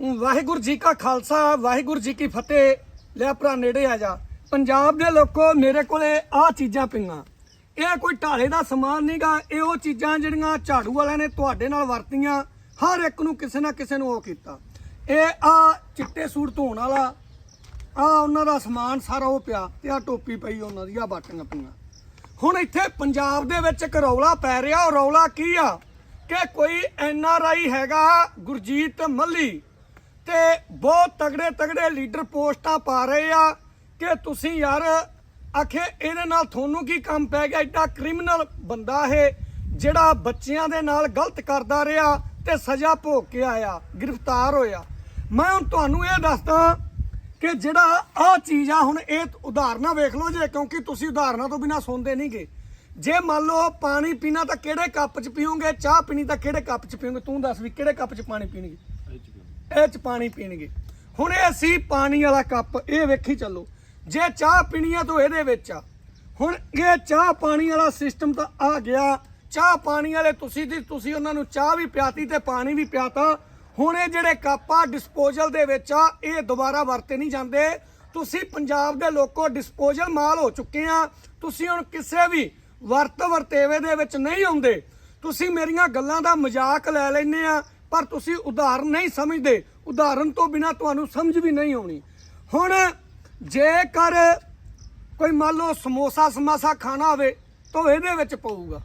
ਵਾਹਿਗੁਰੂ ਜੀ ਕਾ ਖਾਲਸਾ, ਵਾਹਿਗੁਰੂ ਜੀ ਕੀ ਫਤਿਹ। ਲੈ ਭਰਾ ਨੇੜੇ ਆ ਜਾ। ਪੰਜਾਬ ਦੇ ਲੋਕੋ, ਮੇਰੇ ਕੋਲੇ ਆ ਚੀਜ਼ਾਂ ਪਈਆਂ। ਇਹ ਕੋਈ ਢਾਲੇ ਦਾ ਸਮਾਨ ਨਹੀਂਗਾ ਇਹ ਉਹ ਚੀਜ਼ਾਂ ਜਿਹੜੀਆਂ ਝਾੜੂ ਵਾਲਿਆਂ ਨੇ ਤੁਹਾਡੇ ਨਾਲ ਵਰਤੀਆਂ, ਹਰ ਇੱਕ ਨੂੰ ਕਿਸੇ ਨਾ ਕਿਸੇ ਨੂੰ ਉਹ ਕੀਤਾ। ਇਹ ਆ ਚਿੱਟੇ ਸੂਟ ਧੋਣ ਵਾਲਾ, ਆ ਉਹਨਾਂ ਦਾ ਸਮਾਨ ਸਾਰਾ ਉਹ ਪਿਆ ਤੇ ਆ ਟੋਪੀ ਪਈ ਉਹਨਾਂ ਦੀ, ਆ ਬਾਟੀਆਂ ਪਈਆਂ। ਹੁਣ ਇੱਥੇ ਪੰਜਾਬ ਦੇ ਵਿੱਚ ਇੱਕ ਰੌਲਾ ਪੈ ਰਿਹਾ, ਉਹ ਰੌਲਾ ਕੀ ਆ? ਕਿ ਕੋਈ ਐਨ ਆਰ ਆਈ ਹੈਗਾ ਗੁਰਜੀਤ ਮੱਲੀ। ਤੇ ਬਹੁਤ ਤਗੜੇ ਤਗੜੇ ਲੀਡਰ ਪੋਸਟਾਂ ਪਾ ਰਹੇ ਆ ਕਿ ਤੁਸੀਂ ਯਾਰ, ਆਖੇ ਇਹਦੇ ਨਾਲ ਤੁਹਾਨੂੰ ਕੀ ਕੰਮ ਪੈ ਗਿਆ? ਐਡਾ ਕ੍ਰਿਮੀਨਲ ਬੰਦਾ ਇਹ, ਜਿਹੜਾ ਬੱਚਿਆਂ ਦੇ ਨਾਲ ਗਲਤ ਕਰਦਾ ਰਿਹਾ ਤੇ ਸਜ਼ਾ ਭੋਗ ਕੇ ਆਇਆ, ਗ੍ਰਿਫਤਾਰ ਹੋਇਆ। ਮੈਂ ਹੁਣ ਤੁਹਾਨੂੰ ਇਹ ਦੱਸਦਾ ਕਿ ਜਿਹੜਾ ਆ ਚੀਜ਼ ਆ, ਹੁਣ ਇਹ ਉਦਾਹਰਨਾਂ ਵੇਖ ਲਓ ਜੇ, ਕਿਉਂਕਿ ਤੁਸੀਂ ਉਦਾਹਰਨਾਂ ਤੋਂ ਬਿਨਾ ਸੁਣਦੇ ਨਹੀਂਗੇ ਜੇ ਮੰਨ ਲਓ ਪਾਣੀ ਪੀਣਾ ਤਾਂ ਕਿਹੜੇ ਕੱਪ 'ਚ ਪੀਓਗੇ, ਚਾਹ ਪੀਣੀ ਤਾਂ ਕਿਹੜੇ ਕੱਪ 'ਚ ਪੀਓਗੇ? ਤੂੰ ਦੱਸ ਵੀ ਕਿਹੜੇ ਕੱਪ 'ਚ ਪਾਣੀ ਪੀਣੀ ਇਹ 'ਚ ਪਾਣੀ ਪੀਣਗੇ। ਹੁਣ ਇਹ ਸੀ ਪਾਣੀ ਵਾਲਾ ਕੱਪ, ਇਹ ਵੇਖੀ ਚੱਲੋ। ਜੇ ਚਾਹ ਪੀਣੀ ਆ ਤਾਂ ਇਹਦੇ ਵਿੱਚ ਆ। ਹੁਣ ਇਹ ਚਾਹ ਪਾਣੀ ਵਾਲਾ ਸਿਸਟਮ ਤਾਂ ਆ ਗਿਆ। ਚਾਹ ਪਾਣੀ ਵਾਲੇ ਤੁਸੀਂ ਦੀ, ਤੁਸੀਂ ਉਹਨਾਂ ਨੂੰ ਚਾਹ ਵੀ ਪਿਆਤੀ ਤੇ ਪਾਣੀ ਵੀ ਪਿਆਤਾ। ਹੁਣ ਇਹ ਜਿਹੜੇ ਕੱਪ ਆ ਡਿਸਪੋਜ਼ਲ ਦੇ ਵਿੱਚ ਆ, ਇਹ ਦੁਬਾਰਾ ਵਰਤੇ ਨਹੀਂ ਜਾਂਦੇ। ਤੁਸੀਂ ਪੰਜਾਬ ਦੇ ਲੋਕੋ ਡਿਸਪੋਜ਼ਲ ਮਾਲ ਹੋ ਚੁੱਕੇ ਆ। ਤੁਸੀਂ ਹੁਣ ਕਿਸੇ ਵੀ ਵਰਤ ਵਰਤੇਵੇ ਦੇ ਵਿੱਚ ਨਹੀਂ ਆਉਂਦੇ। ਤੁਸੀਂ ਮੇਰੀਆਂ ਗੱਲਾਂ ਦਾ ਮਜ਼ਾਕ ਲੈ ਲੈਂਦੇ ਆ। ਪਰ ਤੁਸੀਂ ਉਦਾਹਰਨ ਨਹੀਂ ਸਮਝਦੇ। ਉਦਾਹਰਨ ਤੋਂ ਬਿਨਾ ਤੁਹਾਨੂੰ ਸਮਝ ਵੀ ਨਹੀਂ ਆਉਣੀ। ਹੁਣ ਜੇਕਰ ਕੋਈ ਮੰਨ ਲਓ ਸਮੋਸਾ ਸਮਾਸਾ ਖਾਣਾ ਹੋਵੇ ਤਾਂ ਇਹਦੇ ਵਿੱਚ ਪਊਗਾ।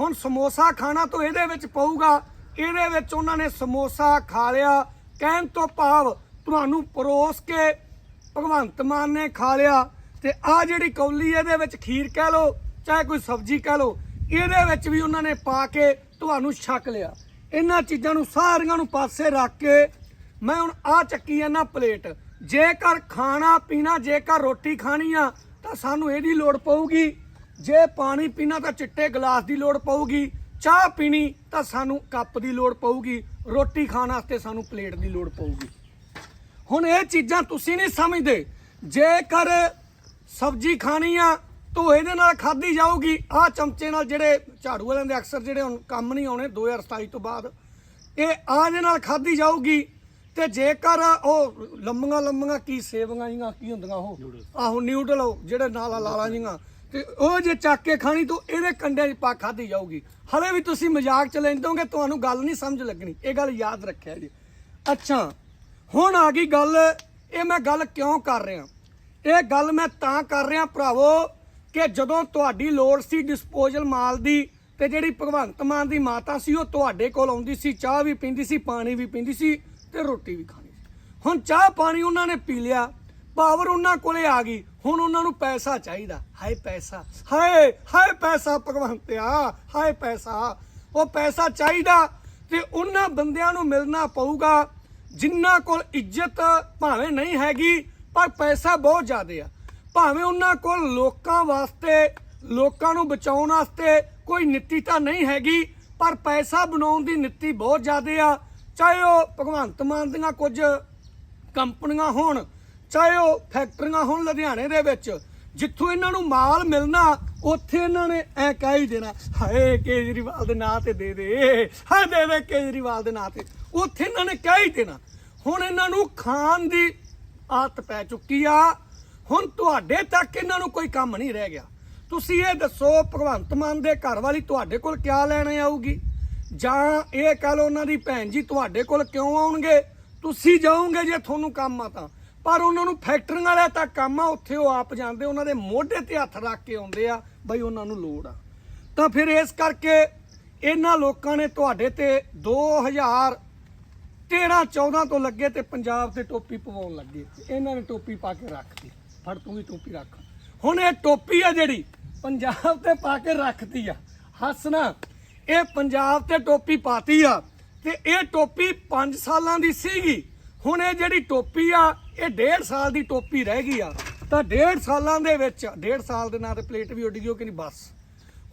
ਹੁਣ ਸਮੋਸਾ ਖਾਣਾ ਤਾਂ ਇਹਦੇ ਵਿੱਚ ਪਊਗਾ। ਇਹਦੇ ਵਿੱਚ ਉਹਨਾਂ ਨੇ ਸਮੋਸਾ ਖਾ ਲਿਆ। ਕਹਿਣ ਤੋਂ ਭਾਵ ਤੁਹਾਨੂੰ ਪਰੋਸ ਕੇ ਭਗਵੰਤ ਮਾਨ ਨੇ ਖਾ ਲਿਆ। ਤੇ ਆ ਜਿਹੜੀ ਕੌਲੀ ਇਹਦੇ ਵਿੱਚ ਖੀਰ ਕਹਿ ਲਓ, ਚਾਹੇ ਕੋਈ ਸਬਜ਼ੀ ਕਹਿ ਲਓ, ਇਹਦੇ ਵਿੱਚ ਵੀ ਉਹਨਾਂ ਨੇ ਪਾ ਕੇ ਤੁਹਾਨੂੰ ਛਕ ਲਿਆ। ਇਹਨਾਂ ਚੀਜ਼ਾਂ ਨੂੰ ਸਾਰੀਆਂ ਨੂੰ ਪਾਸੇ ਰੱਖ ਕੇ ਮੈਂ ਹੁਣ ਆ ਚੱਕੀ ਆ ਨਾ ਪਲੇਟ। ਜੇਕਰ ਖਾਣਾ ਪੀਣਾ, ਜੇਕਰ ਰੋਟੀ ਖਾਣੀ ਆ, ਤਾਂ ਸਾਨੂੰ ਇਹਦੀ ਲੋੜ ਪਊਗੀ। ਜੇ ਪਾਣੀ ਪੀਣਾ ਤਾਂ ਚਿੱਟੇ ਗਲਾਸ ਦੀ ਲੋੜ ਪਊਗੀ। ਚਾਹ ਪੀਣੀ ਤਾਂ ਸਾਨੂੰ ਕੱਪ ਦੀ ਲੋੜ ਪਊਗੀ। ਰੋਟੀ ਖਾਣ ਵਾਸਤੇ ਸਾਨੂੰ ਪਲੇਟ ਦੀ ਲੋੜ ਪਊਗੀ। ਹੁਣ ਇਹ ਚੀਜ਼ਾਂ ਤੁਸੀਂ ਨਹੀਂ ਸਮਝਦੇ। ਜੇਕਰ ਸਬਜ਼ੀ ਖਾਣੀ ਆ ਤਾਂ ਇਹਦੇ ਨਾਲ ਖਾਧੀ ਜਾਊਗੀ। ਆਹ ਚਮਚੇ ਨਾਲ ਜਿਹੜੇ ਝਾੜੂ ਵਾਲਿਆਂ ਦੇ ਅਕਸਰ ਜਿਹੜੇ ਹੁਣ ਕੰਮ ਨਹੀਂ ਆਉਣੇ 2027 ਤੋਂ ਬਾਅਦ। ਇਹ ਆਹ ਦੇ ਨਾਲ ਖਾਧੀ ਜਾਊਗੀ ਤੇ ਜੇਕਰ ਉਹ ਲੰਮੀਆਂ ਲੰਮੀਆਂ ਕੀ ਸੇਵੀਆਂ ਜੀਆਂ ਕੀ ਹੁੰਦੀਆਂ ਉਹ? ਆਹੋ ਨਿਊਡਲ ਉਹ ਜਿਹੜੇ ਨਾਲਾ ਲਾਲਾ ਜੀਆਂ। ਤੇ ਉਹ ਜੇ ਚੱਕ ਕੇ ਖਾਣੀ ਤਾਂ ਇਹਦੇ ਕੰਡਿਆਂ 'ਚ ਪਾ ਖਾਧੀ ਜਾਊਗੀ। ਹਲੇ ਵੀ ਤੁਸੀਂ ਮਜ਼ਾਕ ਚ ਲੈਂਦੋਗੇ ਤੁਹਾਨੂੰ ਗੱਲ ਨਹੀਂ ਸਮਝ ਲੱਗਣੀ। ਇਹ ਗੱਲ ਯਾਦ ਰੱਖਿਆ ਜੀ। ਅੱਛਾ ਹੁਣ ਆ ਗਈ ਗੱਲ ਇਹ ਮੈਂ ਗੱਲ ਕਿਉਂ ਕਰ ਰਿਹਾ? ਇਹ ਗੱਲ ਮੈਂ ਤਾਂ ਕਰ ਰਿਹਾ ਭਰਾਵੋ ਕਿ ਜਦੋਂ ਤੁਹਾਡੀ ਲੋੜ ਸੀ ਡਿਸਪੋਜ਼ਲ ਮਾਲ ਦੀ ਤੇ ਜਿਹੜੀ ਭਗਵੰਤ ਮਾਨ ਦੀ ਮਾਤਾ ਸੀ, ਉਹ ਤੁਹਾਡੇ ਕੋਲ ਆਉਂਦੀ ਸੀ, ਚਾਹ ਵੀ ਪੀਂਦੀ ਸੀ, ਪਾਣੀ ਵੀ ਪੀਂਦੀ ਸੀ ਤੇ ਰੋਟੀ ਵੀ ਖਾਣੀ ਸੀ। ਹੁਣ ਚਾਹ ਪਾਣੀ ਉਹਨਾਂ ਨੇ ਪੀ ਲਿਆ ਪਾਵਰ ਉਹਨਾਂ ਕੋਲੇ ਆ ਗਈ, ਹੁਣ ਉਹਨਾਂ ਨੂੰ ਪੈਸਾ ਚਾਹੀਦਾ। ਹਾਏ ਪੈਸਾ, ਹਾਏ ਹਾਏ ਪੈਸਾ ਭਗਵੰਤਿਆ ਹਾਏ ਪੈਸਾ। ਉਹ ਪੈਸਾ ਚਾਹੀਦਾ ਤੇ ਉਹਨਾਂ ਬੰਦਿਆਂ ਨੂੰ ਮਿਲਣਾ ਪਊਗਾ, ਜਿਨ੍ਹਾਂ ਕੋਲ ਇੱਜ਼ਤ ਭਾਵੇਂ ਨਹੀਂ ਹੈਗੀ, ਪਰ ਪੈਸਾ ਬਹੁਤ ਜ਼ਿਆਦਾ ਆ। ਭਾਵੇਂ ਉਹਨਾਂ ਕੋਲ ਲੋਕਾਂ ਵਾਸਤੇ, ਲੋਕਾਂ ਨੂੰ ਬਚਾਉਣ ਵਾਸਤੇ ਕੋਈ ਨੀਤੀ ਤਾਂ ਨਹੀਂ ਹੈਗੀ, ਪਰ ਪੈਸਾ ਬਣਾਉਣ ਦੀ ਨੀਤੀ ਬਹੁਤ ਜ਼ਿਆਦਾ ਆ। ਚਾਹੇ ਉਹ ਭਗਵੰਤ ਮਾਨ ਦੀਆਂ ਕੁਝ ਕੰਪਨੀਆਂ ਹੋਣ, ਚਾਹੇ ਉਹ ਫੈਕਟਰੀਆਂ ਹੋਣ ਲੁਧਿਆਣੇ ਦੇ ਵਿੱਚ, ਜਿੱਥੋਂ ਇਹਨਾਂ ਨੂੰ ਮਾਲ ਮਿਲਣਾ, ਉੱਥੇ ਇਹਨਾਂ ਨੇ ਐ ਕਹਿ ਹੀ ਦੇਣਾ, ਹਾਏ ਕੇਜਰੀਵਾਲ ਦੇ ਨਾਂ ਤੇ ਦੇ ਦੇ, ਹਾਏ ਦੇ ਦੇ ਕੇਜਰੀਵਾਲ ਦੇ ਨਾਂ ਤੇ। ਉੱਥੇ ਇਹਨਾਂ ਨੇ ਕਹਿ ਹੀ ਦੇਣਾ। ਹੁਣ ਇਹਨਾਂ ਨੂੰ ਖਾਣ ਦੀ ਆਦਤ ਪੈ ਚੁੱਕੀ ਆ। ਹੁਣ ਤੁਹਾਡੇ ਤੱਕ ਇਹਨਾਂ ਨੂੰ ਕੋਈ ਕੰਮ ਨਹੀਂ ਰਹਿ ਗਿਆ। ਤੁਸੀਂ ਇਹ ਦੱਸੋ, ਭਗਵੰਤ ਮਾਨ ਦੇ ਘਰ ਵਾਲੀ ਤੁਹਾਡੇ ਕੋਲ ਕਿਆ ਲੈਣੇ ਆਊਗੀ? ਜਾਂ ਇਹ ਕਹ ਲਓ ਉਹਨਾਂ ਦੀ ਭੈਣ ਜੀ ਤੁਹਾਡੇ ਕੋਲ ਕਿਉਂ ਆਉਣਗੇ? ਤੁਸੀਂ ਜਾਓਗੇ ਜੇ ਤੁਹਾਨੂੰ ਕੰਮ ਆ ਤਾਂ। ਪਰ ਉਹਨਾਂ ਨੂੰ ਫੈਕਟਰੀਆਂ ਵਾਲਿਆਂ ਤਾਂ ਕੰਮ ਆ, ਉੱਥੇ ਉਹ ਆਪ ਜਾਂਦੇ, ਉਹਨਾਂ ਦੇ ਮੋਢੇ ਤੇ ਹੱਥ ਰੱਖ ਕੇ ਆਉਂਦੇ ਆ, ਬਈ ਉਹਨਾਂ ਨੂੰ ਲੋੜ ਆ। ਤਾਂ ਫਿਰ ਇਸ ਕਰਕੇ ਇਹਨਾਂ ਲੋਕਾਂ ਨੇ ਤੁਹਾਡੇ ਤੇ 2000 13 14 ਤੋਂ ਲੱਗੇ ਤੇ ਪੰਜਾਬ ਤੇ ਟੋਪੀ ਪਵਾਉਣ ਲੱਗੇ। ਇਹਨਾਂ ਨੇ ਟੋਪੀ ਪਾ ਕੇ ਰੱਖਤੀ ਫੜ ਤੂੰ ਵੀ ਟੋਪੀ ਰੱਖ। ਹੁਣ ਇਹ ਟੋਪੀ ਆ ਜਿਹੜੀ ਪੰਜਾਬ ਤੇ ਪਾ ਕੇ ਰੱਖਤੀ ਆ। ਹੱਸਣਾ ਇਹ ਪੰਜਾਬ ਤੇ ਟੋਪੀ ਪਾਤੀ ਆ ਤੇ ਇਹ ਟੋਪੀ 5 ਸਾਲਾਂ ਦੀ ਸੀਗੀ। ਹੁਣ ਇਹ ਜਿਹੜੀ ਟੋਪੀ ਆ ਇਹ 1.5 ਸਾਲ ਦੀ ਟੋਪੀ ਰਹਿ ਗਈ ਆ। ਤਾਂ 1.5 ਸਾਲਾਂ ਦੇ ਵਿੱਚ 1.5 ਸਾਲ ਦੇ ਨਾਂ ਤੇ ਪਲੇਟ ਵੀ ਉੱਡ ਗਈ ਉਹ ਕਿ ਨਹੀਂ ਬਸ।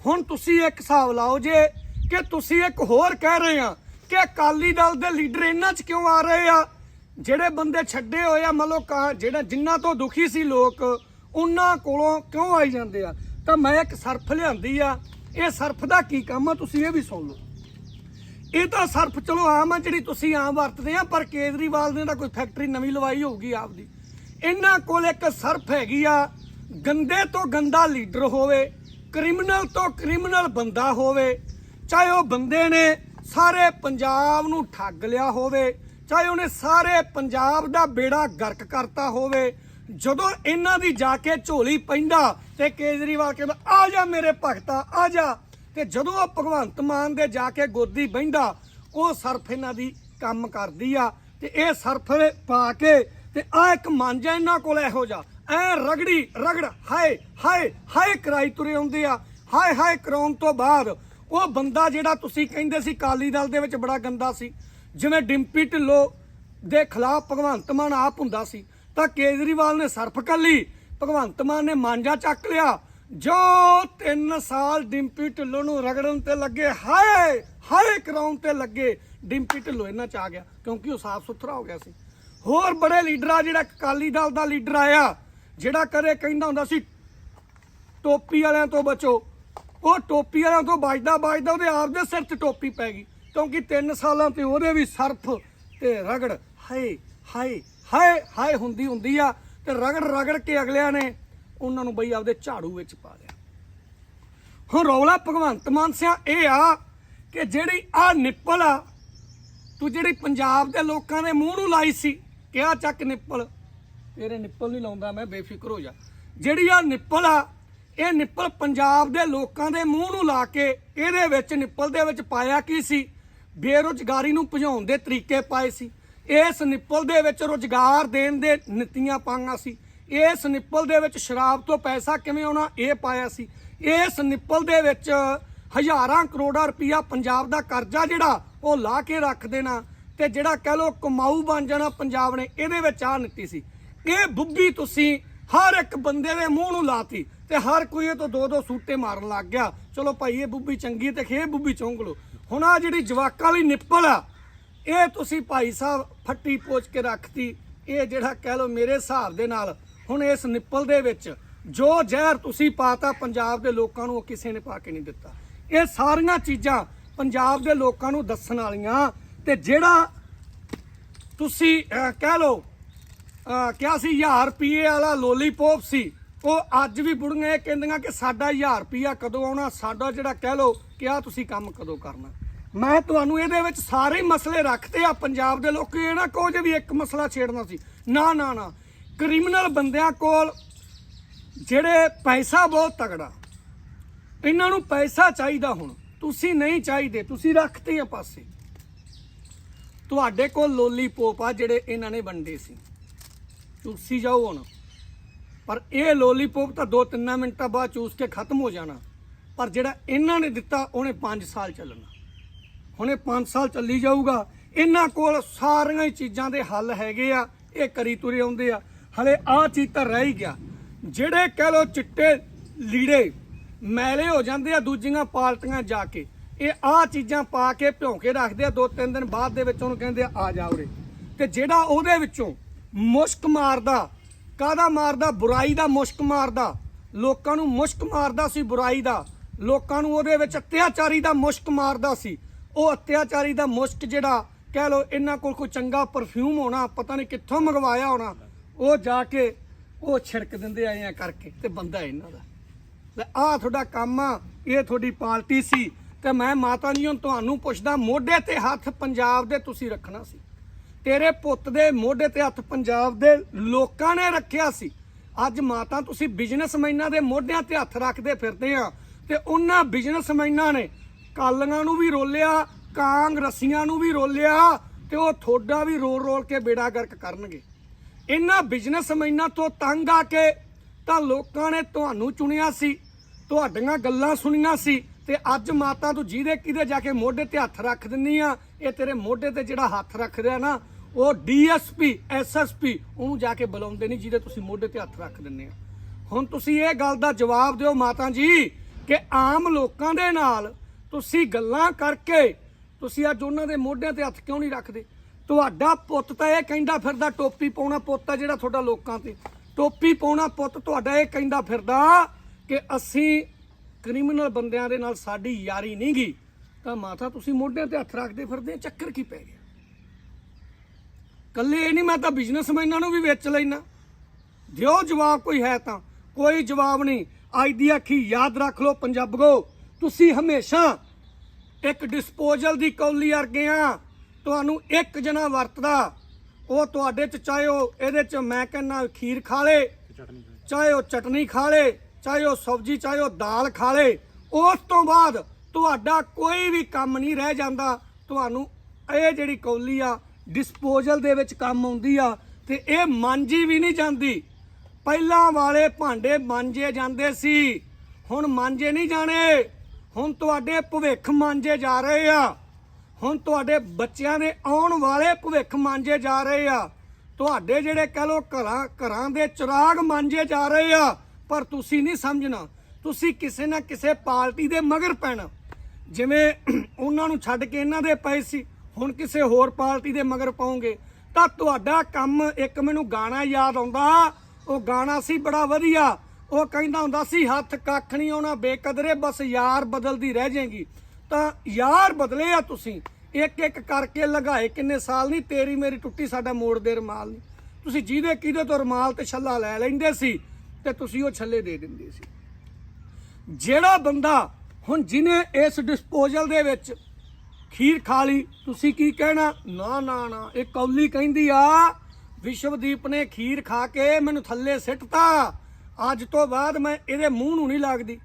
ਹੁਣ ਤੁਸੀਂ ਇੱਕ ਹਿਸਾਬ ਲਾਓ ਜੇ ਕਿ ਤੁਸੀਂ ਇੱਕ ਹੋਰ ਕਹਿ ਰਹੇ ਆ ਕਿ ਅਕਾਲੀ ਦਲ ਦੇ ਲੀਡਰ ਇਹਨਾਂ 'ਚ ਕਿਉਂ ਆ ਰਹੇ ਆ ਜਿਹੜੇ ਬੰਦੇ ਛੱਡੇ ਹੋਏ ਆ ਮੰਨ ਲਓ ਕਾ- ਜਿਹੜਾ ਜਿਨ੍ਹਾਂ ਤੋਂ ਦੁਖੀ ਸੀ ਲੋਕ, ਉਹਨਾਂ ਕੋਲੋਂ ਕਿਉਂ ਆਈ ਜਾਂਦੇ ਆ? ਤਾਂ ਮੈਂ ਇੱਕ ਸਰਫ ਲਿਆਂਦੀ ਆ। ਇਹ ਸਰਫ ਦਾ ਕੀ ਕੰਮ ਆ? ਤੁਸੀਂ ਇਹ ਵੀ ਸੁਣ ਲਓ। ਇਹ ਤਾਂ ਸਰਫ, ਚਲੋ ਆਮ ਆ ਜਿਹੜੀ ਤੁਸੀਂ ਆਮ ਵਰਤਦੇ ਆ, ਪਰ ਕੇਜਰੀਵਾਲ ਨੇ ਤਾਂ ਕੋਈ ਫੈਕਟਰੀ ਨਵੀਂ ਲਵਾਈ ਹੋਊਗੀ ਆਪਦੀ। ਇਹਨਾਂ ਕੋਲ ਇੱਕ ਸਰਫ ਹੈਗੀ ਆ, ਗੰਦੇ ਤੋਂ ਗੰਦਾ ਲੀਡਰ ਹੋਵੇ, ਕ੍ਰਿਮੀਨਲ ਤੋਂ ਕ੍ਰਿਮੀਨਲ ਬੰਦਾ ਹੋਵੇ, ਚਾਹੇ ਉਹ ਬੰਦੇ ਨੇ ਸਾਰੇ ਪੰਜਾਬ ਨੂੰ ਠੱਗ ਲਿਆ ਹੋਵੇ ਚਾਹੇ ਉਹਨੇ ਸਾਰੇ ਪੰਜਾਬ ਦਾ ਬੇੜਾ ਗਰਕ ਕਰਤਾ ਹੋਵੇ, ਜਦੋਂ ਇਹਨਾਂ ਦੀ ਜਾ ਕੇ ਝੋਲੀ ਪੈਂਦਾ ਤੇ ਕੇਜਰੀਵਾਲ ਕਹਿੰਦਾ, ਆ ਜਾ ਮੇਰੇ ਭਗਤਾ, ਆ ਜਾ। ਤੇ ਜਦੋਂ ਉਹ ਭਗਵੰਤ ਮਾਨ ਦੇ ਜਾ ਕੇ ਗੋਦੀ ਬਹਿੰਦਾ, ਉਹ ਸਰਫ ਇਹਨਾਂ ਦੀ ਕੰਮ ਕਰਦੀ ਆ ਤੇ ਇਹ ਸਰਫ ਪਾ ਕੇ ਤੇ ਆ ਇੱਕ ਮਾਂਜਾ ਇਹਨਾਂ ਕੋਲ ਇਹੋ ਜਾ ਐ ਰਗੜੀ, ਰਗੜ, ਹਾਏ ਹਾਏ ਹਾਏ ਕਰਾਈ ਤੁਰੇ ਹੁੰਦੇ ਆ। ਹਾਏ ਹਾਏ ਕਰਾਉਣ ਤੋਂ ਬਾਅਦ ਉਹ ਬੰਦਾ ਜਿਹੜਾ ਤੁਸੀਂ ਕਹਿੰਦੇ ਸੀ ਕਾਲੀ ਦਲ ਦੇ ਵਿੱਚ ਬੜਾ ਗੰਦਾ ਸੀ। ਜਿਵੇਂ ਡਿੰਪੀ ਢਿੱਲੋਂ ਦੇ ਖਿਲਾਫ ਭਗਵੰਤ ਮਾਨ ਆਪ ਹੁੰਦਾ ਸੀ, ਤਾਂ ਕੇਜਰੀਵਾਲ ਨੇ ਸਰਫ ਕੱਲੀ ਭਗਵੰਤ ਮਾਨ ਨੇ ਮਾਂਜਾ ਚੱਕ ਲਿਆ। ਜੋ 3 ਸਾਲ ਡਿੰਪੀ ਢਿੱਲੋਂ ਨੂੰ ਰਗੜਨ ਤੇ ਲੱਗੇ, ਹਾਏ ਹਾਏ, ਕਰਾਉਣ ਤੇ ਲੱਗੇ, ਡਿੰਪੀ ਢਿੱਲੋਂ ਇਹਨਾਂ ਚ ਆ ਗਿਆ, ਕਿਉਂਕਿ ਉਹ ਸਾਫ਼ ਸੁਥਰਾ ਹੋ ਗਿਆ ਸੀ। ਹੋਰ ਬੜੇ ਲੀਡਰ ਆ, ਜਿਹੜਾ ਅਕਾਲੀ ਦਲ ਦਾ ਲੀਡਰ ਆਇਆ, ਜਿਹੜਾ ਕਦੇ ਕਹਿੰਦਾ ਹੁੰਦਾ ਸੀ, ਟੋਪੀ ਵਾਲਿਆਂ ਤੋਂ ਬਚੋ। ਉਹ ਟੋਪੀ ਵਾਲਿਆਂ ਤੋਂ ਬਚਦਾ ਬਚਦਾ ਉਹਦੇ ਆਪ ਦੇ ਸਿਰ 'ਚ ਟੋਪੀ ਪੈ ਗਈ। ਕਿਉਂਕਿ 3 ਸਾਲਾਂ ਤੇ ਉਹਦੇ ਵੀ ਸਰਫ ਤੇ ਰਗੜ, ਹਾਏ ਹਾਏ ਹਾਏ ਹਾਏ ਹੁੰਦੀ ਹੁੰਦੀ ਆ ਤੇ ਰਗੜ ਰਗੜ ਕੇ ਅਗਲਿਆਂ ਨੇ ਉਹਨਾਂ ਨੂੰ ਬਈ ਆਪਦੇ ਝਾੜੂ ਵਿੱਚ ਪਾ ਲਿਆ। ਹੁਣ ਰੌਲਾ ਭਗਵੰਤ ਮਾਨ ਸਿਆ ਇਹ ਆ ਕਿ ਜਿਹੜੀ ਆ ਨਿੱਪਲ ਆ, ਤੂੰ ਜਿਹੜੀ ਪੰਜਾਬ ਦੇ ਲੋਕਾਂ ਦੇ ਮੂੰਹ ਨੂੰ ਲਾਈ ਸੀ ਕਿਹਾ ਚੱਕ ਨਿੱਪਲ? ਤੇਰੇ ਨਿੱਪਲ ਨਹੀਂ ਲਾਉਂਦਾ, ਮੈਂ ਬੇਫਿਕਰ ਹੋ ਜਾ। ਜਿਹੜੀ ਆ ਨਿੱਪਲ ਆ, ਇਹ ਨਿੱਪਲ ਪੰਜਾਬ ਦੇ ਲੋਕਾਂ ਦੇ ਮੂੰਹ ਨੂੰ ਲਾ ਕੇ ਇਹਦੇ ਵਿੱਚ, ਨਿੱਪਲ ਦੇ ਵਿੱਚ ਪਾਇਆ ਕੀ ਸੀ? ਬੇਰੁਜ਼ਗਾਰੀ ਨੂੰ ਭਜਾਉਣ ਦੇ ਤਰੀਕੇ ਪਾਏ ਸੀ। ਇਸ ਨਿੱਪਲ ਦੇ ਵਿੱਚ ਰੁਜ਼ਗਾਰ ਦੇਣ ਦੇ ਨੀਤੀਆਂ ਪਾਈਆਂ ਸੀ। ਇਸ ਨਿੱਪਲ ਦੇ ਵਿੱਚ ਸ਼ਰਾਬ ਤੋਂ ਪੈਸਾ ਕਿਵੇਂ ਆਉਣਾ, ਇਹ ਪਾਇਆ ਸੀ। ਇਸ ਨਿੱਪਲ ਦੇ ਵਿੱਚ ਹਜ਼ਾਰਾਂ ਕਰੋੜਾਂ ਰੁਪਈਆ ਪੰਜਾਬ ਦਾ ਕਰਜ਼ਾ ਜਿਹੜਾ, ਉਹ ਲਾ ਕੇ ਰੱਖ ਦੇਣਾ ਤੇ ਜਿਹੜਾ ਕਹਿ ਲੋ ਕਮਾਊ ਬਣ ਜਾਣਾ ਪੰਜਾਬ ਨੇ, ਇਹਦੇ ਵਿੱਚ ਆ ਨੀਤੀ ਸੀ। ਇਹ ਬੁੱਬੀ ਤੁਸੀਂ ਹਰ ਇੱਕ ਬੰਦੇ ਦੇ ਮੂੰਹ ਨੂੰ ਲਾਤੀ ਤੇ ਹਰ ਕੋਈ ਇਹ ਤੋਂ ਦੋ ਦੋ ਸੂਟੇ ਮਾਰਨ ਲੱਗ ਗਿਆ। ਚਲੋ ਭਾਈ, ਇਹ ਬੁੱਬੀ ਚੰਗੀ ਤੇ ਖੇ ਬੁੱਬੀ ਚੌਂਕ ਲੋ ਹੁਣ ਆ ਜਿਹੜੀ ਜਵਾਕਾਂ ਵਾਲੀ ਨਿੱਪਲ ਆ, ਇਹ ਤੁਸੀਂ ਭਾਈ ਸਾਹਿਬ ਫੱਟੀ ਪੋਚ ਕੇ ਰੱਖਤੀ, ਇਹ ਜਿਹੜਾ ਕਹਿ ਲੋ ਮੇਰੇ ਹਿਸਾਬ ਦੇ ਨਾਲ, ਹੁਣ ਇਸ ਨਿੱਪਲ ਦੇ ਵਿੱਚ ਜੋ ਜ਼ਹਿਰ ਤੁਸੀਂ ਪਾਤਾ ਪੰਜਾਬ ਦੇ ਲੋਕਾਂ ਨੂੰ ਉਹ ਕਿਸੇ ਨੇ ਪਾ ਕੇ ਨਹੀਂ ਦਿੱਤਾ। ਇਹ ਸਾਰੀਆਂ ਚੀਜ਼ਾਂ ਪੰਜਾਬ ਦੇ ਲੋਕਾਂ ਨੂੰ ਦੱਸਣ ਵਾਲੀਆਂ ਤੇ ਜਿਹੜਾ ਤੁਸੀਂ ਕਹਿ ਲੋ ਕਿਹਾ ਸੀ 1000 ਰੁਪਏ ਵਾਲਾ ਲੋਲੀਪੌਪ ਸੀ ਉਹ ਅੱਜ ਵੀ ਬੁੜੀਆਂ ਇਹ ਕਹਿੰਦੀਆਂ ਕਿ ਸਾਡਾ 1000 ਰੁਪਿਆ ਕਦੋਂ ਆਉਣਾ? ਸਾਡਾ ਜਿਹੜਾ ਕਹਿ ਲੋ ਕਿ ਆ ਤੁਸੀਂ ਕੰਮ ਕਦੋਂ ਕਰਨਾ? ਮੈਂ ਤੁਹਾਨੂੰ ਇਹਦੇ ਵਿੱਚ ਸਾਰੇ ਮਸਲੇ ਰੱਖਤੇ ਆ ਪੰਜਾਬ ਦੇ ਲੋਕ। ਇਹ ਨਾ ਕਹੋ ਜੇ ਵੀ ਇੱਕ ਮਸਲਾ ਛੇੜਨਾ ਸੀ। ਨਾ ਨਾ ਨਾ। ਕ੍ਰਿਮੀਨਲ ਬੰਦਿਆਂ ਕੋਲ ਜਿਹੜੇ ਪੈਸਾ ਬਹੁਤ ਤਗੜਾ ਇਹਨਾਂ ਨੂੰ ਪੈਸਾ ਚਾਹੀਦਾ ਹੁਣ। ਤੁਸੀਂ ਨਹੀਂ ਚਾਹੀਦੇ, ਤੁਸੀਂ ਰੱਖਤੇ ਆ ਪਾਸੇ। ਤੁਹਾਡੇ ਕੋਲ ਲੋਲੀਪੌਪ ਆ ਜਿਹੜੇ ਇਹਨਾਂ ਨੇ ਵੰਡੇ ਸੀ। ਚੂਸੀ ਜਾਓ ਹੁਣ। ਪਰ ਇਹ ਲੋਲੀਪੌਪ ਤਾਂ 2-3 ਮਿੰਟਾਂ ਬਾਅਦ ਚੂਸ ਕੇ ਖਤਮ ਹੋ ਜਾਣਾ। ਪਰ ਜਿਹੜਾ ਇਹਨਾਂ ਨੇ ਦਿੱਤਾ, ਉਹਨੇ 5 ਸਾਲ ਚੱਲਣਾ। ਹੁਣ ਇਹ 5 ਸਾਲ ਚੱਲੀ ਜਾਊਗਾ। ਇਹਨਾਂ ਕੋਲ ਸਾਰੀਆਂ ਹੀ ਚੀਜ਼ਾਂ ਦੇ ਹੱਲ ਹੈਗੇ ਆ। ਇਹ ਕਰੀ ਤੁਰੇ ਆਉਂਦੇ ਆ। ਹਲੇ ਆਹ ਚੀਜ਼ ਤਾਂ ਰਹਿ ਹੀ ਗਿਆ। ਜਿਹੜੇ ਕਹਿ ਲੋ ਚਿੱਟੇ ਲੀੜੇ ਮੈਲੇ ਹੋ ਜਾਂਦੇ ਆ ਦੂਜੀਆਂ ਪਾਰਟੀਆਂ ਜਾ ਕੇ, ਇਹ ਆਹ ਚੀਜ਼ਾਂ ਪਾ ਕੇ ਭਿਉਂ ਕੇ ਰੱਖਦੇ ਆ। ਦੋ ਤਿੰਨ ਦਿਨ ਬਾਅਦ ਦੇ ਵਿੱਚ ਉਹਨੂੰ ਕਹਿੰਦੇ ਆ ਆ ਜਾ ਉਰੇ। ਤੇ ਜਿਹੜਾ ਉਹਦੇ ਵਿੱਚੋਂ ਮੁਸ਼ਕ ਮਾਰਦਾ ਕਾਦਾ ਮਾਰਦਾ? ਬੁਰਾਈ ਦਾ ਮੁਸ਼ਕ ਮਾਰਦਾ। ਲੋਕਾਂ ਨੂੰ ਮੁਸ਼ਕ ਮਾਰਦਾ ਸੀ ਬੁਰਾਈ ਦਾ। ਲੋਕਾਂ ਨੂੰ ਉਹਦੇ ਵਿੱਚ ਅਤਿਆਚਾਰੀ ਦਾ ਮੁਸ਼ਕ ਮਾਰਦਾ ਸੀ। ਉਹ ਅਤਿਆਚਾਰੀ ਦਾ ਮੁਸ਼ਕ ਜਿਹੜਾ, ਕਹਿ ਲੋ ਇਹਨਾਂ ਕੋਲ ਕੋਈ ਚੰਗਾ ਪਰਫਿਊਮ ਹੋਣਾ, ਪਤਾ ਨਹੀਂ ਕਿੱਥੋਂ ਮੰਗਵਾਇਆ ਹੋਣਾ, ਉਹ ਜਾ ਕੇ ਉਹ ਛਿੜਕ ਦਿੰਦੇ ਆਏ ਆ ਕਰਕੇ ਤੇ ਬੰਦਾ ਇਹਨਾਂ ਦਾ। ਲੈ ਆਹ ਤੁਹਾਡਾ ਕੰਮ ਆ, ਇਹ ਤੁਹਾਡੀ ਪਾਰਟੀ ਸੀ ਤੇ ਮੈਂ ਮਾਤਾ ਜੀ ਹੁਣ ਤੁਹਾਨੂੰ ਪੁੱਛਦਾ, ਮੋਢੇ ਤੇ ਹੱਥ ਪੰਜਾਬ ਦੇ ਤੁਸੀਂ ਰੱਖਣਾ ਸੀ। ਤੇਰੇ ਪੁੱਤ ਦੇ ਮੋਢੇ ਤੇ ਹੱਥ ਪੰਜਾਬ ਦੇ ਲੋਕਾਂ ਨੇ ਰੱਖਿਆ ਸੀ। ਅੱਜ ਮਾਤਾ ਤੁਸੀਂ ਬਿਜ਼ਨਸਮੈਨਾਂ ਦੇ ਮੋਢਿਆਂ ਤੇ ਹੱਥ ਰੱਖਦੇ ਫਿਰਦੇ ਆ ਤੇ ਉਹਨਾਂ ਬਿਜ਼ਨਸਮੈਨਾਂ ਨੇ ਕਾਲੀਆਂ ਨੂੰ ਵੀ ਰੋਲਿਆ ਕਾਂਗਰਸੀਆਂ ਨੂੰ ਵੀ ਰੋਲਿਆ ਤੇ ਉਹ ਥੋੜਾ ਵੀ ਰੋਲ ਰੋਲ ਕੇ ਬੇੜਾ ਗਰਕ ਕਰਨਗੇ। ਇਹਨਾਂ ਬਿਜ਼ਨਸਮੈਨਾਂ ਤੋਂ ਤੰਗ ਆ ਕੇ ਤਾਂ ਲੋਕਾਂ ਨੇ ਤੁਹਾਨੂੰ ਚੁਣਿਆ ਸੀ, ਤੁਹਾਡੀਆਂ ਗੱਲਾਂ ਸੁਣੀਆਂ ਸੀ ਤੇ ਅੱਜ ਮਾਤਾ ਤੂੰ ਜਿਹਦੇ ਕਿਤੇ ਜਾ ਕੇ ਮੋਢੇ ਤੇ ਹੱਥ ਰੱਖ ਦਿੰਨੀ ਆ, ਇਹ ਤੇਰੇ ਮੋਢੇ ਤੇ ਜਿਹੜਾ ਹੱਥ ਰੱਖ ਰਿਹਾ ਨਾ ਉਹ ਡੀਐਸਪੀ ਐਸਐਸਪੀ ਉਹਨੂੰ ਜਾ ਕੇ ਬੁਲਾਉਂਦੇ ਨਹੀਂ ਜਿਹਦੇ ਤੁਸੀਂ ਮੋਢੇ ਤੇ ਹੱਥ ਰੱਖ ਦਿੰਦੇ ਆ। ਹੁਣ ਤੁਸੀਂ ਇਹ ਗੱਲ ਦਾ ਜਵਾਬ ਦਿਓ ਮਾਤਾ ਜੀ ਕਿ ਆਮ ਲੋਕਾਂ ਦੇ ਨਾਲ ਤੁਸੀਂ ਗੱਲਾਂ ਕਰਕੇ ਤੁਸੀਂ ਅੱਜ ਉਹਨਾਂ ਦੇ ਮੋਢਿਆਂ ਤੇ ਹੱਥ ਕਿਉਂ ਨਹੀਂ ਰੱਖਦੇ? ਤੁਹਾਡਾ ਪੁੱਤ ਤਾਂ ਇਹ ਕਹਿੰਦਾ ਫਿਰਦਾ ਟੋਪੀ ਪਾਉਣਾ ਪੁੱਤ ਆ ਜਿਹੜਾ ਤੁਹਾਡਾ ਲੋਕਾਂ ਤੇ। ਟੋਪੀ ਪਾਉਣਾ ਪੁੱਤ ਤੁਹਾਡਾ ਇਹ ਕਹਿੰਦਾ ਫਿਰਦਾ ਕਿ ਅਸੀਂ ਕ੍ਰਿਮੀਨਲ ਬੰਦਿਆਂ ਦੇ ਨਾਲ ਸਾਡੀ ਯਾਰੀ ਨਹੀਂ ਗੀ। ਤਾਂ ਮਾਤਾ ਤੁਸੀਂ ਮੋਢਿਆਂ ਤੇ ਹੱਥ ਰੱਖਦੇ ਫਿਰਦੇ ਚੱਕਰ ਕੀ ਪੈ ਗਿਆ? ਕੱਲੇ ਇਹ ਨਹੀਂ, ਮੈਂ ਤਾਂ ਬਿਜ਼ਨਸਮੈਨਾਂ ਨੂੰ ਵੀ ਵੇਚ ਲੈਣਾ ਦਿਓ ਜਵਾਬ ਕੋਈ ਹੈ ਤਾਂ, ਕੋਈ ਜਵਾਬ ਨਹੀਂ। ਅੱਜ ਦੀ ਅੱਖੀ ਯਾਦ ਰੱਖ ਲਓ ਪੰਜਾਬਗੋ ਤੁਸੀਂ ਹਮੇਸ਼ਾ ਇੱਕ ਡਿਸਪੋਜ਼ਲ ਦੀ ਕੌਲੀ ਵਰਗੇ ਆ। ਤੁਹਾਨੂੰ ਇੱਕ ਜਣਾ ਵਰਤਦਾ। ਉਹ ਤੁਹਾਡੇ ਚ, ਚਾਹੇ ਉਹ ਇਹਦੇ ਚ ਮੈਂ ਕਹਿੰਨਾ ਖੀਰ ਖਾ ਲੇ, ਚਾਹੇ ਉਹ ਚਟਨੀ ਖਾ ਲੇ, ਚਾਹੇ ਉਹ ਸਬਜ਼ੀ, ਚਾਹੇ ਉਹ ਦਾਲ ਖਾ ਲੇ, ਉਸ ਤੋਂ ਬਾਅਦ ਤੁਹਾਡਾ ਕੋਈ ਵੀ ਕੰਮ ਨਹੀਂ ਰਹਿ ਜਾਂਦਾ। ਤੁਹਾਨੂੰ ਇਹ ਜਿਹੜੀ ਕੌਲੀ ਆ ਡਿਸਪੋਜ਼ਲ ਦੇ ਵਿੱਚ ਕੰਮ ਆਉਂਦੀ ਆ ਤੇ ਇਹ ਮਾਂਜੀ ਵੀ ਨਹੀਂ ਜਾਂਦੀ। ਪਹਿਲਾਂ ਵਾਲੇ ਭਾਂਡੇ ਮਾਂਜੇ ਜਾਂਦੇ ਸੀ, ਹੁਣ ਮਾਂਜੇ ਨਹੀਂ ਜਾਣੇ। ਹੁਣ ਤੁਹਾਡੇ ਭਵਿੱਖ ਮਾਂਜੇ ਜਾ ਰਹੇ ਆ। ਹੁਣ ਤੁਹਾਡੇ ਬੱਚਿਆਂ ਦੇ ਆਉਣ ਵਾਲੇ ਭਵਿੱਖ ਮਾਂਜੇ ਜਾ ਰਹੇ ਆ। ਤੁਹਾਡੇ ਜਿਹੜੇ ਕਹ ਲੋ ਘਰਾਂ ਘਰਾਂ ਦੇ ਚਿਰਾਗ ਮਾਂਜੇ ਜਾ ਰਹੇ ਆ। ਪਰ ਤੁਸੀਂ ਨਹੀਂ ਸਮਝਣਾ। ਤੁਸੀਂ ਕਿਸੇ ਨਾ ਕਿਸੇ ਪਾਰਟੀ ਦੇ ਮਗਰ ਪੈਣਾ। ਜਿਵੇਂ ਉਹਨਾਂ ਨੂੰ ਛੱਡ ਕੇ ਇਹਨਾਂ ਦੇ ਪਏ ਸੀ। ਹੁਣ ਕਿਸੇ ਹੋਰ ਪਾਰਟੀ ਦੇ ਮਗਰ ਪਾਉਂਗੇ, ਤਾਂ ਤੁਹਾਡਾ ਕੰਮ ਇੱਕ ਮੈਨੂੰ ਗਾਣਾ ਯਾਦ ਆਉਂਦਾ। ਉਹ ਗਾਣਾ ਸੀ ਬੜਾ ਵਧੀਆ। ਉਹ ਕਹਿੰਦਾ ਹੁੰਦਾ ਸੀ, ਹੱਥ ਕੱਖ ਨਹੀਂ ਆਉਣਾ, ਬੇਕਦਰੇ ਬਸ ਯਾਰ ਬਦਲਦੀ ਰਹਿ ਜਾਏਗੀ। ਤਾਂ ਯਾਰ ਬਦਲੇ ਆ ਤੁਸੀਂ। ਇੱਕ ਇੱਕ ਕਰਕੇ ਲਗਾਏ ਕਿੰਨੇ ਸਾਲ ਨਹੀਂ, ਤੇਰੀ ਮੇਰੀ ਟੁੱਟੀ ਸਾਡਾ ਮੋੜ ਦੇ ਰਮਾਲ ਨਹੀਂ। ਤੁਸੀਂ ਜਿਹਦੇ ਕਿਹਦੇ ਤੋਂ ਰਮਾਲ ਤੇ ਛੱਲਾ ਲੈ ਲੈਂਦੇ ਸੀ, ਤੇ ਤੁਸੀਂ ਉਹ ਛੱਲੇ ਦੇ ਦਿੰਦੇ ਸੀ। ਜਿਹੜਾ ਬੰਦਾ ਹੁਣ ਜਿਹਨੇ ਇਸ ਡਿਸਪੋਜ਼ਲ ਦੇ ਵਿੱਚ ਖੀਰ ਖਾ ਲਈ। ਤੁਸੀਂ ਕੀ ਕਹਿਣਾ? ਨਾ ਨਾ ਨਾ। ਇਹ ਕੌਲੀ ਕਹਿੰਦੀ ਆ, ਵਿਸ਼ਵਦੀਪ ਨੇ ਖੀਰ ਖਾ ਕੇ ਮੈਨੂੰ ਥੱਲੇ ਸਿੱਟਤਾ। ਅੱਜ ਤੋਂ ਬਾਅਦ ਮੈਂ ਇਹਦੇ ਮੂੰਹ ਨੂੰ ਨਹੀਂ ਲੱਗਦੀ।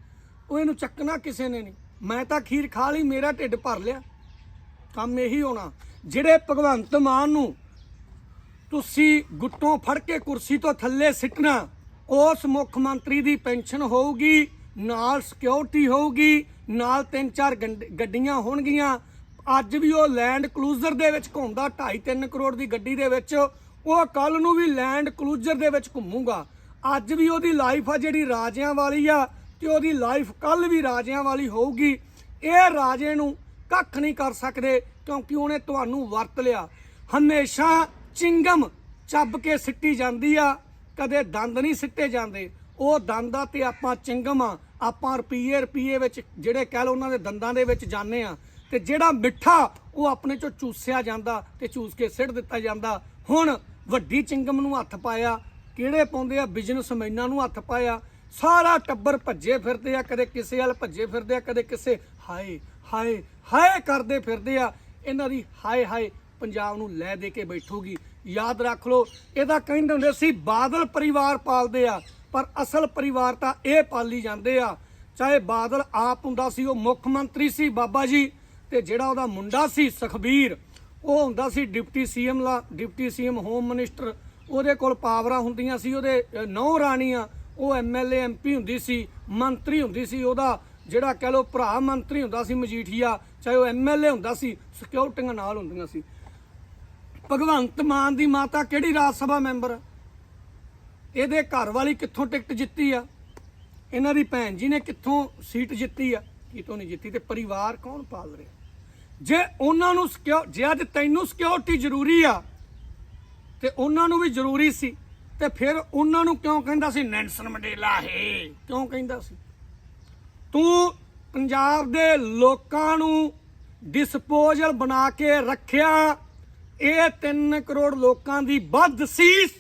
ਉਹ ਇਹਨੂੰ ਚੱਕਣਾ ਕਿਸੇ ਨੇ ਨਹੀਂ। ਮੈਂ ਤਾਂ ਖੀਰ ਖਾ ਲਈ, ਮੇਰਾ ਢਿੱਡ ਭਰ ਲਿਆ। ਕੰਮ ਇਹੀ ਹੋਣਾ। ਜਿਹੜੇ ਭਗਵੰਤ ਮਾਨ ਨੂੰ ਤੁਸੀਂ ਗੁੱਟੋਂ ਫੜ ਕੇ ਕੁਰਸੀ ਤੋਂ ਥੱਲੇ ਸਿੱਟਣਾ, ਉਸ ਮੁੱਖ ਮੰਤਰੀ ਦੀ ਪੈਨਸ਼ਨ ਹੋਊਗੀ, ਨਾਲ ਸਿਕਿਉਰਿਟੀ ਹੋਊਗੀ, ਨਾਲ ਤਿੰਨ ਚਾਰ ਗੰਡ- ਗੱਡੀਆਂ ਹੋਣਗੀਆਂ ਅੱਜ ਵੀ ਉਹ ਲੈਂਡ ਕਲੂਜ਼ਰ ਦੇ ਵਿੱਚ ਘੁੰਮਦਾ 2.5-3 ਕਰੋੜ ਦੀ ਗੱਡੀ ਦੇ ਵਿੱਚ। ਉਹ ਕੱਲ ਨੂੰ ਵੀ ਲੈਂਡ ਕਲੂਜ਼ਰ ਦੇ ਵਿੱਚ ਘੁੰਮੂਗਾ। ਅੱਜ ਵੀ ਉਹਦੀ ਲਾਈਫ ਆ ਜਿਹੜੀ ਰਾਜਿਆਂ ਵਾਲੀ ਆ ਤੇ ਉਹਦੀ ਲਾਈਫ ਕੱਲ ਵੀ ਰਾਜਿਆਂ ਵਾਲੀ ਹੋਊਗੀ। ਇਹ ਰਾਜੇ ਨੂੰ ਕੱਖ ਨਹੀਂ ਕਰ ਸਕਦੇ ਕਿਉਂਕਿ ਉਹਨੇ ਤੁਹਾਨੂੰ ਵਰਤ ਲਿਆ। ਹਮੇਸ਼ਾ ਚਿੰਗਮ ਚੱਬ ਕੇ ਸਿੱਟੀ ਜਾਂਦੀ ਆ, ਕਦੇ ਦੰਦ ਨਹੀਂ ਸਿੱਟੇ ਜਾਂਦੇ। ਉਹ ਦੰਦਾਂ ਤੇ ਆਪਾਂ ਚਿੰਗਮ ਆ। ਆਪਾਂ ਰੁਪਈਏ ਰੁਪਈਏ ਵਿੱਚ ਜਿਹੜੇ ਕਹਿ ਲਓ ਉਹਨਾਂ ਦੇ ਦੰਦਾਂ ਦੇ ਵਿੱਚ ਜਾਂਦੇ ਆ। ਤੇ ਜਿਹੜਾ ਮਿੱਠਾ ਉਹ ਆਪਣੇ ਚੋਂ ਚੂਸਿਆ ਜਾਂਦਾ ਤੇ ਚੂਸ ਕੇ ਸਿੱਟ ਦਿੱਤਾ ਜਾਂਦਾ। ਹੁਣ ਵੱਡੀ ਚਿੰਗਮ ਨੂੰ ਹੱਥ ਪਾਇਆ, ਕਿਹੜੇ ਪਾਉਂਦੇ ਆ? ਬਿਜ਼ਨਸਮੈਨਾਂ ਨੂੰ ਹੱਥ ਪਾਇਆ। ਸਾਰਾ ਟੱਬਰ ਭੱਜੇ ਫਿਰਦੇ ਆ, ਕਦੇ ਕਿਸੇ ਵੱਲ ਭੱਜੇ ਫਿਰਦੇ ਆ, ਕਦੇ ਕਿਸੇ ਹਾਏ ਹਾਏ ਹਾਏ ਕਰਦੇ ਫਿਰਦੇ ਆ। ਇਹਨਾਂ ਦੀ ਹਾਏ ਹਾਏ ਪੰਜਾਬ ਨੂੰ ਲੈ ਦੇ ਕੇ ਬੈਠੂਗੀ। ਯਾਦ ਰੱਖ ਲਓ, ਇਹਦਾ ਕਹਿੰਦੇ ਹੁੰਦੇ ਸੀ, ਬਾਦਲ ਪਰਿਵਾਰ ਪਾਲਦੇ ਆ, ਪਰ ਅਸਲ ਪਰਿਵਾਰ ਤਾਂ ਇਹ ਪਾਲੀ ਜਾਂਦੇ ਆ। ਚਾਹੇ ਬਾਦਲ ਆਪ ਹੁੰਦਾ ਸੀ, ਉਹ ਮੁੱਖ ਮੰਤਰੀ ਸੀ ਬਾਬਾ ਜੀ ਤੇ ਜਿਹੜਾ ਉਹਦਾ ਮੁੰਡਾ ਸੀ ਸੁਖਬੀਰ, ਉਹ ਹੁੰਦਾ ਸੀ ਡਿਪਟੀ ਸੀਐਮ ਦਾ ਡਿਪਟੀ ਸੀਐਮ ਹੋਮ ਮਿਨਿਸਟਰ। ਉਹਦੇ ਕੋਲ ਪਾਵਰਾਂ ਹੁੰਦੀਆਂ ਸੀ, ਉਹਦੇ ਨੌ ਰਾਣੀਆਂ। ਉਹ ਐਮਐਲਏ ਐਮਪੀ ਹੁੰਦੀ ਸੀ, ਮੰਤਰੀ ਹੁੰਦੀ ਸੀ, ਉਹਦਾ ਜਿਹੜਾ ਕਹਿ ਲੋ ਭਰਾ ਮੰਤਰੀ ਹੁੰਦਾ ਸੀ ਮਜੀਠੀਆ, ਚਾਹੇ ਉਹ ਐਮਐਲਏ ਹੁੰਦਾ ਸੀ, ਸਿਕਿਉਰਟੀਆਂ ਨਾਲ ਹੁੰਦੀਆਂ ਸੀ। ਭਗਵੰਤ ਮਾਨ ਦੀ ਮਾਤਾ ਕਿਹੜੀ ਰਾਜ ਸਭਾ ਮੈਂਬਰ? ਇਹਦੇ ਘਰ ਵਾਲੀ ਕਿੱਥੋਂ ਟਿਕਟ ਜਿੱਤੀ ਆ? ਇਹਨਾਂ ਦੀ ਭੈਣ ਜੀ ਨੇ ਕਿੱਥੋਂ ਸੀਟ ਜਿੱਤੀ ਆ? ਕਿਤੋਂ ਨਹੀਂ ਜਿੱਤੀ? ਤੇ ਪਰਿਵਾਰ ਕੌਣ ਪਾਲ ਰਿਹਾ? ਜੇ ਉਹਨਾਂ ਨੂੰ ਸਿਕਿਉ ਜੇ ਅੱਜ ਤੈਨੂੰ ਸਿਕਿਉਰਿਟੀ ਜ਼ਰੂਰੀ ਆ, ਤੇ ਉਹਨਾਂ ਨੂੰ ਵੀ ਜ਼ਰੂਰੀ ਸੀ, ਤੇ ਫਿਰ ਉਹਨਾਂ ਨੂੰ ਕਿਉਂ ਕਹਿੰਦਾ ਸੀ ਨੈਲਸਨ ਮੰਡੇਲਾ ਹੈ? ਕਿਉਂ ਕਹਿੰਦਾ ਸੀ? ਤੂੰ ਪੰਜਾਬ ਦੇ ਲੋਕਾਂ ਨੂੰ ਡਿਸਪੋਜ਼ਲ ਬਣਾ ਕੇ ਰੱਖਿਆ, ਇਹ 3 ਕਰੋੜ ਲੋਕਾਂ ਦੀ ਵੱਧ ਸੀਸ,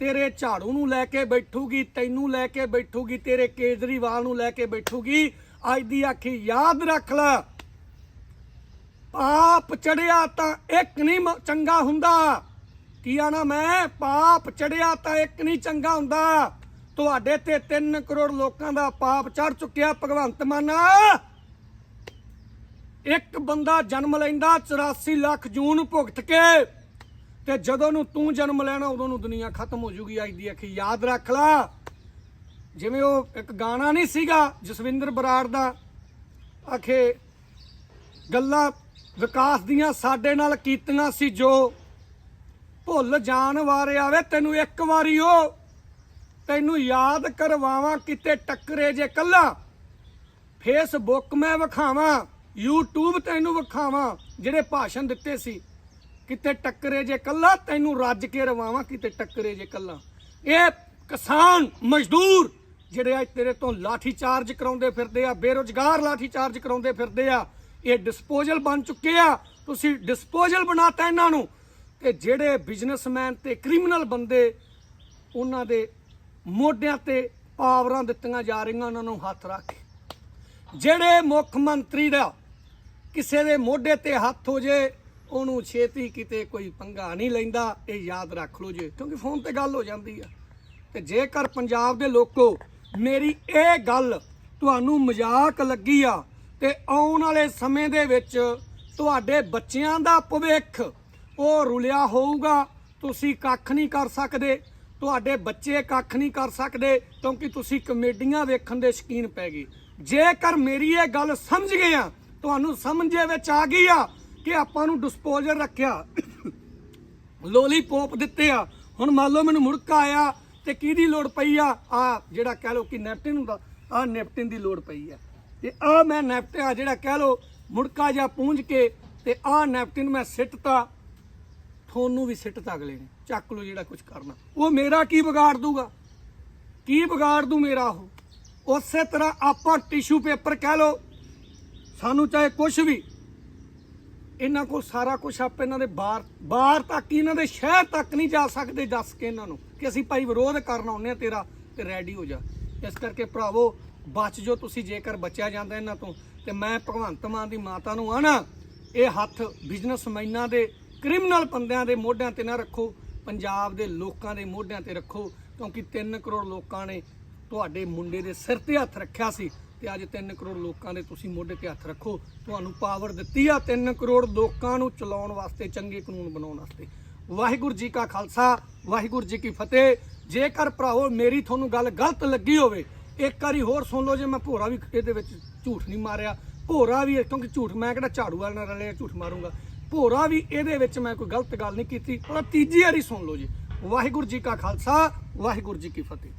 ਤੇਰੇ ਝਾੜੂ ਨੂੰ ਲੈ ਕੇ ਬੈਠੂਗੀ, ਤੈਨੂੰ ਲੈ ਕੇ ਬੈਠੂਗੀ, ਤੇਰੇ ਕੇਜਰੀਵਾਲ ਨੂੰ ਲੈ ਕੇ ਬੈਠੂਗੀ, ਅੱਜ ਦੀ ਆਖੀ ਯਾਦ ਰੱਖ ਲੈ। ਪਾਪ ਚੜਿਆ ਤਾਂ ਇੱਕ ਨਹੀਂ ਚੰਗਾ ਹੁੰਦਾ। ਕੀ ਆਣਾ ਮੈਂ? ਪਾਪ ਚੜਿਆ ਤਾਂ ਇੱਕ ਨਹੀਂ ਚੰਗਾ ਹੁੰਦਾ। ਤੁਹਾਡੇ ਤੇ 3 ਕਰੋੜ ਲੋਕਾਂ ਦਾ ਪਾਪ ਚੜ ਚੁੱਕਿਆ ਭਗਵੰਤ ਮਾਨ। ਇੱਕ ਬੰਦਾ ਜਨਮ ਲੈਂਦਾ 84 ਲੱਖ ਜੂਨ ਭੁਗਤ ਕੇ ਤੇ ਜਦੋਂ ਨੂੰ ਤੂੰ ਜਨਮ ਲੈਣਾ, ਉਦੋਂ ਨੂੰ ਦੁਨੀਆ ਖਤਮ ਹੋ ਜੂਗੀ। ਅੱਜ ਦੀ ਅੱਖੀ ਯਾਦ ਰੱਖ ਲਾ। ਜਿਵੇਂ ਉਹ ਇੱਕ ਗਾਣਾ ਨਹੀਂ ਸੀਗਾ ਜਸਵਿੰਦਰ ਬਰਾੜ ਦਾ, ਆਖੇ, ਗੱਲਾਂ ਵਿਕਾਸ ਦੀਆਂ ਸਾਡੇ ਨਾਲ ਕੀਤੀਆਂ ਸੀ ਜੋ ਭੁੱਲ ਜਾਣ ਵਾਰੇ ਆਵੇ, ਤੈਨੂੰ ਇੱਕ ਵਾਰੀ ਉਹ ਤੈਨੂੰ ਯਾਦ ਕਰਵਾਵਾਂ ਕਿਤੇ ਟੱਕਰੇ ਜੇ ਕੱਲਾ। ਫੇਸਬੁੱਕ ਮੈਂ ਵਿਖਾਵਾਂ, YouTube ਤੈਨੂੰ ਵਿਖਾਵਾਂ, ਜਿਹੜੇ ਭਾਸ਼ਣ ਦਿੱਤੇ ਸੀ। ਕਿਤੇ ਟੱਕਰੇ ਜੇ ਕੱਲਾ, ਤੈਨੂੰ ਰੱਜ ਕੇ ਰਵਾਵਾਂ ਕਿਤੇ ਟੱਕਰੇ ਜੇ ਕੱਲਾ। ਇਹ ਕਿਸਾਨ ਮਜ਼ਦੂਰ ਜਿਹੜੇ ਅੱਜ ਤੇਰੇ ਤੋਂ ਲਾਠੀ ਚਾਰਜ ਕਰਾਉਂਦੇ ਫਿਰਦੇ ਆ, ਬੇਰੋਜ਼ਗਾਰ ਲਾਠੀ ਚਾਰਜ ਕਰਾਉਂਦੇ ਫਿਰਦੇ ਆ ਇਹ ਡਿਸਪੋਜ਼ਲ ਬਣ ਚੁੱਕੇ ਆ। ਤੁਸੀਂ ਡਿਸਪੋਜ਼ਲ ਬਣਾਤਾ ਇਹਨਾਂ ਨੂੰ ਤੇ ਜਿਹੜੇ ਬਿਜ਼ਨਸਮੈਨ ਤੇ ਕ੍ਰਿਮੀਨਲ ਬੰਦੇ ਉਹਨਾਂ ਦੇ ਮੋਢਿਆਂ ਤੇ ਪਾਵਰਾਂ ਦਿੱਤੀਆਂ ਜਾ ਰਹੀਆਂ, ਉਹਨਾਂ ਨੂੰ ਹੱਥ ਰੱਖ ਕੇ। ਜਿਹੜੇ ਮੁੱਖ ਮੰਤਰੀ ਦਾ ਕਿਸੇ ਦੇ ਮੋਢੇ ਤੇ ਹੱਥ ਹੋ ਜੇ, ਉਹਨੂੰ ਛੇਤੀ ਕਿਤੇ ਕੋਈ ਪੰਗਾ ਨਹੀਂ ਲੈਂਦਾ, ਇਹ ਯਾਦ ਰੱਖ ਲਓ ਜੇ, ਕਿਉਂਕਿ ਫੋਨ ਤੇ ਗੱਲ ਹੋ ਜਾਂਦੀ ਆ। ਤੇ ਜੇਕਰ ਪੰਜਾਬ ਦੇ ਲੋਕੋ ਮੇਰੀ ਇਹ ਗੱਲ ਤੁਹਾਨੂੰ ਮਜ਼ਾਕ ਲੱਗੀ ਆ ਤੇ ਆਉਣ ਵਾਲੇ ਸਮੇਂ ਦੇ ਵਿੱਚ ਤੁਹਾਡੇ ਬੱਚਿਆਂ ਦਾ ਭਵਿੱਖ ਉਹ ਰੁਲਿਆ ਹੋਊਗਾ। ਤੁਸੀਂ ਕੱਖ ਨਹੀਂ ਕਰ ਸਕਦੇ। ਤੁਹਾਡੇ ਬੱਚੇ ਕੱਖ ਨਹੀਂ ਕਰ ਸਕਦੇ ਕਿਉਂਕਿ ਤੁਸੀਂ ਕਮੇਡੀਆਂ ਵੇਖਣ ਦੇ ਸ਼ਕੀਨ ਪੈ ਗਏ। ਜੇਕਰ ਮੇਰੀ ਇਹ ਗੱਲ ਸਮਝ ਗਏ ਆ, ਤੁਹਾਨੂੰ ਸਮਝੇ ਵਿੱਚ ਆ ਗਈ ਆ ਕਿ ਆਪਾਂ ਨੂੰ ਡਿਸਪੋਜ਼ਰ ਰੱਖਿਆ ਲੋਲੀਪੌਪ ਦਿੱਤੇ ਆ। ਹੁਣ ਮੰਨ ਲਓ ਮੈਨੂੰ ਮੁੜਕਾ ਆਇਆ ਤੇ ਕਿਹਦੀ ਲੋੜ ਪਈ ਆ? ਆ ਜਿਹੜਾ ਕਹਿ ਲਓ ਕਿ ਨੈਪਟਿਨ ਹੁੰਦਾ, ਆ ਨੈਪਟਿਨ ਦੀ ਲੋੜ ਪਈ ਆ। ਤੇ ਆ ਮੈਂ ਨੈਪਟਿਨ ਆ ਜਿਹੜਾ ਕਹਿ ਲਓ ਮੁੜਕਾ ਜਾਂ ਪੂੰਝ ਕੇ ਤੇ ਆ ਨੈਪਟਿਨ ਮੈਂ ਸਿੱਟਤਾ, ਤੁਹਾਨੂੰ ਵੀ ਸਿੱਟਤਾ ਅਗਲੇ ਨੇ, ਚੱਕ ਲਓ ਜਿਹੜਾ ਕੁਝ ਕਰਨਾ। ਉਹ ਮੇਰਾ ਕੀ ਵਿਗਾੜ ਦੂਗਾ? ਕੀ ਵਿਗਾੜ ਦੂ ਮੇਰਾ ਉਹ? ਉਸੇ ਤਰ੍ਹਾਂ ਆਪਾਂ ਟਿਸ਼ੂ ਪੇਪਰ ਕਹਿ ਲਓ, ਸਾਨੂੰ ਚਾਹੇ ਕੁਝ ਵੀ, ਇਹਨਾਂ ਕੋਲ ਸਾਰਾ ਕੁਝ ਆਪ ਇਹਨਾਂ ਦੇ ਬਾਹਰ ਬਾਹਰ ਤੱਕ ਹੀ ਇਹਨਾਂ ਦੇ ਸ਼ਹਿਰ ਤੱਕ ਨਹੀਂ ਜਾ ਸਕਦੇ, ਦੱਸ ਕੇ ਇਹਨਾਂ ਨੂੰ ਕਿ ਅਸੀਂ ਭਾਈ ਵਿਰੋਧ ਕਰਨਾ ਆਉਂਦੇ ਆ ਤੇਰਾ ਤੇ ਰੈਡੀ ਹੋ ਜਾ। ਇਸ ਕਰਕੇ ਭਰਾਵੋ ਬਚ ਜੋ ਤੁਸੀਂ ਜੇਕਰ ਬਚਿਆ ਜਾਂਦਾ ਇਹਨਾਂ ਤੋਂ। ਤੇ ਮੈਂ ਭਗਵੰਤ ਮਾਨ ਦੀ ਮਾਤਾ ਨੂੰ ਆਣਾ, ਇਹ ਹੱਥ ਬਿਜ਼ਨਸਮੈਨਾਂ ਦੇ, ਕ੍ਰਿਮੀਨਲ ਬੰਦਿਆਂ ਦੇ ਮੋਢਿਆਂ ਤੇ ਨਾ ਰੱਖੋ। ਪੰਜਾਬ ਦੇ ਲੋਕਾਂ ਦੇ ਮੋਢਿਆਂ ਤੇ ਰੱਖੋ, ਕਿਉਂਕਿ 3 ਕਰੋੜ ਲੋਕਾਂ ਨੇ ਤੁਹਾਡੇ ਮੁੰਡੇ ਦੇ ਸਿਰ ਤੇ ਹੱਥ ਰੱਖਿਆ ਸੀ ਤੇ ਅੱਜ 3 ਕਰੋੜ ਲੋਕਾਂ ਦੇ ਤੁਸੀਂ ਮੋਢੇ ਤੇ ਹੱਥ ਰੱਖੋ। ਤੁਹਾਨੂੰ ਪਾਵਰ ਦਿੱਤੀ ਆ 3 ਕਰੋੜ ਲੋਕਾਂ ਨੂੰ ਚਲਾਉਣ ਵਾਸਤੇ, ਚੰਗੇ ਕਾਨੂੰਨ ਬਣਾਉਣ ਵਾਸਤੇ। ਵਾਹਿਗੁਰੂ ਜੀ ਕਾ ਖਾਲਸਾ, ਵਾਹਿਗੁਰੂ ਜੀ ਕੀ ਫਤਿਹ। ਜੇਕਰ ਭਰਾਓ ਮੇਰੀ ਤੁਹਾਨੂੰ ਗੱਲ ਗਲਤ ਲੱਗੀ ਹੋਵੇ ਇੱਕ ਵਾਰੀ ਹੋਰ ਸੁਣ ਲਓ ਜੇ ਮੈਂ ਭੋਰਾ ਵੀ ਇਹਦੇ ਵਿੱਚ ਝੂਠ ਨਹੀਂ ਮਾਰਿਆ। ਭੋਰਾ ਵੀ ਕਿਉਂਕਿ ਝੂਠ ਮੈਂ ਕਿਹੜਾ ਝਾੜੂ ਵਾਲੇ ਨਾਲ ਰਲਿਆ, ਝੂਠ ਮਾਰੂੰਗਾ। ਭੋਰਾ ਵੀ ਇਹਦੇ ਵਿੱਚ ਮੈਂ ਕੋਈ ਗਲਤ ਗੱਲ ਨਹੀਂ ਕੀਤੀ। ਪਰ ਤੀਜੀ ਵਾਰੀ ਸੁਣ ਲਓ ਜੀ। ਵਾਹਿਗੁਰੂ ਜੀ ਕਾ ਖਾਲਸਾ, ਵਾਹਿਗੁਰੂ ਜੀ ਕੀ ਫਤਿਹ।